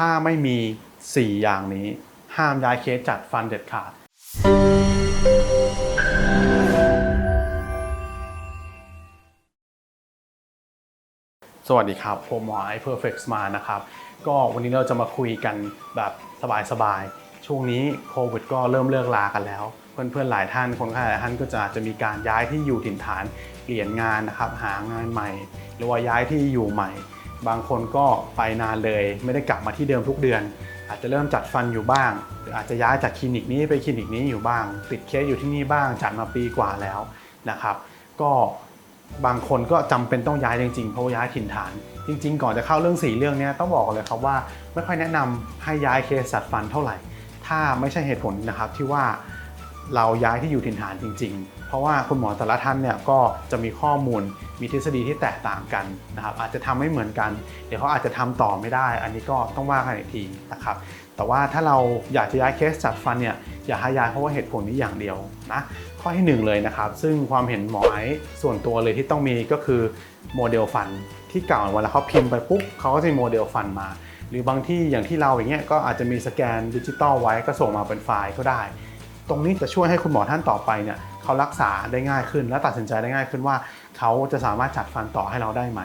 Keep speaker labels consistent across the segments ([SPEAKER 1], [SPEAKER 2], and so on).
[SPEAKER 1] ถ้าไม่มี 4 อย่างนี้ ห้ามย้ายเคสจัดฟันเด็ดขาด สวัสดีครับผมหมอไอ Perfect Smile นะครับ ก็วันนี้เราจะมาคุยกันแบบสบายๆ ช่วงนี้โควิดก็เริ่มเลิกลากันแล้ว เพื่อนๆหลายท่านคนไข้หลายท่านก็จะจะมีการย้ายที่อยู่ถิ่นฐานเปลี่ยนงานนะครับหางานใหม่ หรือว่าย้ายที่อยู่ใหม่ บางคนก็ไปนานเลย ไม่ได้กลับมาที่เดิมทุกเดือน อาจจะเริ่มจัดฟันอยู่บ้าง หรืออาจจะย้ายจากคลินิกนี้ไปคลินิกนี้อยู่บ้าง ติดเคสอยู่ที่นี่บ้างจัดมาปีกว่าแล้วนะครับ ก็บางคนก็จำเป็นต้องย้ายจริงๆเพราะย้ายถิ่นฐาน จริง ๆ ก่อนจะเข้าเรื่องสี่เรื่องนี้ต้องบอกเลยครับว่าไม่ค่อยแนะนำให้ย้ายเคสจัดฟันเท่าไหร่ ถ้าไม่ใช่เหตุผลนะครับที่ว่า เราย้ายที่อยู่ถิ่นฐานจริง ๆ เพราะว่าคุณหมอแต่ละท่านเนี่ยก็จะมีข้อมูลมีทฤษฎีที่แตกต่างกันนะครับอาจจะทำไม่เหมือนกัน เดี๋ยวเขาอาจจะทำต่อไม่ได้ อันนี้ก็ต้องว่ากันอีกทีนะครับแต่ว่าถ้าเราอยากจะย้ายเคสจัดฟันเนี่ยอย่าให้ย้ายเพราะว่าเหตุผลนี้อย่างเดียวนะข้อที่หนึ่งเลยนะครับ ซึ่งความเห็นหมอไอซ์ส่วนตัวเลยที่ต้องมีก็คือโมเดลฟันที่เก่าเวลาเขาพิมพ์ไปปุ๊บเขาก็จะมีโมเดลฟันมา หรือบางที่อย่างที่เราอย่างเงี้ยก็อาจจะมีสแกนดิจิตอลไว้ก็ส่งมาเป็นไฟล์ก็ได้ ตรงนี้จะช่วยให้คุณหมอท่านต่อไปเนี่ยเขารักษาได้ง่ายขึ้น และตัดสินใจได้ง่ายขึ้นว่า เขาจะสามารถจัดฟันต่อให้เราได้ไหม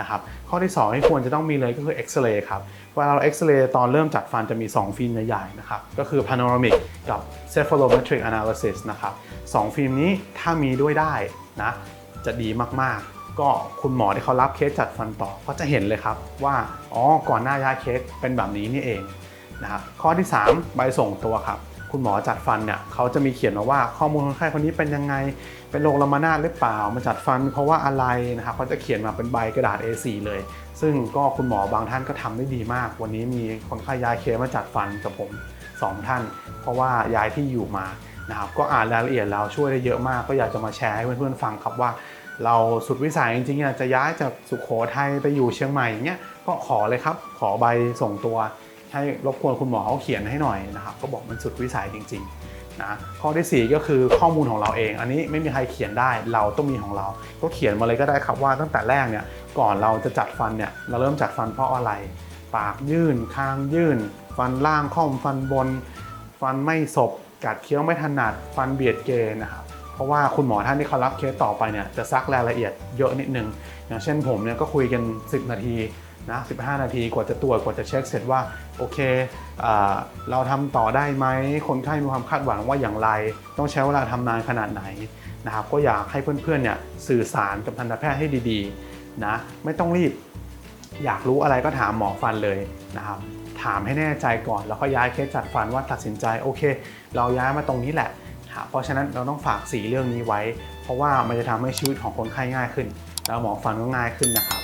[SPEAKER 1] นะครับข้อที่2ที่ควรจะต้องมีเลยก็คือเอ็กซเรย์ครับเวลาเราเอ็กซเรย์ตอนเริ่มจัดฟันจะมี 2 ฟิล์มใหญ่ๆนะครับก็คือ panoramic กับ cephalometric analysis นะครับสองฟิล์มนี้ถ้ามีด้วยได้นะจะดีมากๆ ก็คุณหมอที่เขารับเคสจัดฟันต่อก็จะเห็นเลยครับว่าอ๋อก่อนหน้าย้ายเคสเป็นแบบนี้นี่เองนะครับข้อที่ 3 ใบส่งตัวครับ คุณหมอจัดฟันเนี่ยเขาจะมีเขียนมาว่าข้อมูลคนไข้คนนี้เป็นยังไงเป็นโรคลามานาดหรือเปล่ามาจัดฟัน เพราะว่าอะไรนะครับเขาจะเขียนมาเป็นใบกระดาษ A4 เลย ซึ่งก็คุณหมอบางท่านก็ทำได้ดีมาก วันนี้มีคนไข้ย้ายเคมาจัดฟันกับผม 2 ท่าน เพราะว่าย้ายที่อยู่มานะครับก็อ่านรายละเอียดแล้วช่วยได้เยอะมาก ก็อยากจะมาแชร์ให้เพื่อนๆฟังครับว่า เราสุดวิสัยจริงๆจะย้ายจากสุขโขทัยไปอยู่เชียงใหม่อย่างเงี้ยก็ขอเลยครับขอใบส่งตัว ให้รบกวนคุณหมอเขาเขียนให้หน่อยนะครับก็บอกมันสุดวิสัยจริงๆนะข้อที่ 4 ก็คือข้อมูลของเราเอง อันนี้ไม่มีใครเขียนได้เราต้องมีของเรา ก็เขียนมาเลยก็ได้ครับว่าตั้งแต่แรกเนี่ยก่อนเราจะจัดฟันเนี่ยเราเริ่มจัดฟันเพราะอะไร ปากยื่นคางยื่น ฟันล่างค่อมฟันบน ฟันไม่สบกัดเคี้ยวไม่ถนัดฟันเบียดเกยนะครับเพราะว่าคุณหมอท่านที่เขารับเคสต่อไปเนี่ยจะซักรายละเอียดเยอะนิดนึงอย่างเช่นผมเนี่ยก็คุยกัน 10 นาที นะ15 นาทีกว่าจะตรวจกว่าจะเช็คเสร็จว่าโอเคเอเราทำต่อได้ไหมคนไข้มีความคาดหวังว่าอย่างไร ต้องใช้เวลาทำนานขนาดไหนนะครับก็อยากให้เพื่อนๆเนี่ยสื่อสารกับทันตแพทย์ให้ดีๆนะไม่ต้องรีบ อยากรู้อะไรก็ถามหมอฟันเลยนะครับถามให้แน่ใจก่อน แล้วก็ย้ายเคสจัดฟันว่าตัดสินใจโอเค เราย้ายมาตรงนี้แหละเพราะฉะนั้นเราต้องฝากสีเรื่องนี้ไว้ เพราะว่ามันจะทำให้ชีวิตของคนไข้ง่ายขึ้น แล้วหมอฟันก็ง่ายขึ้นนะครับ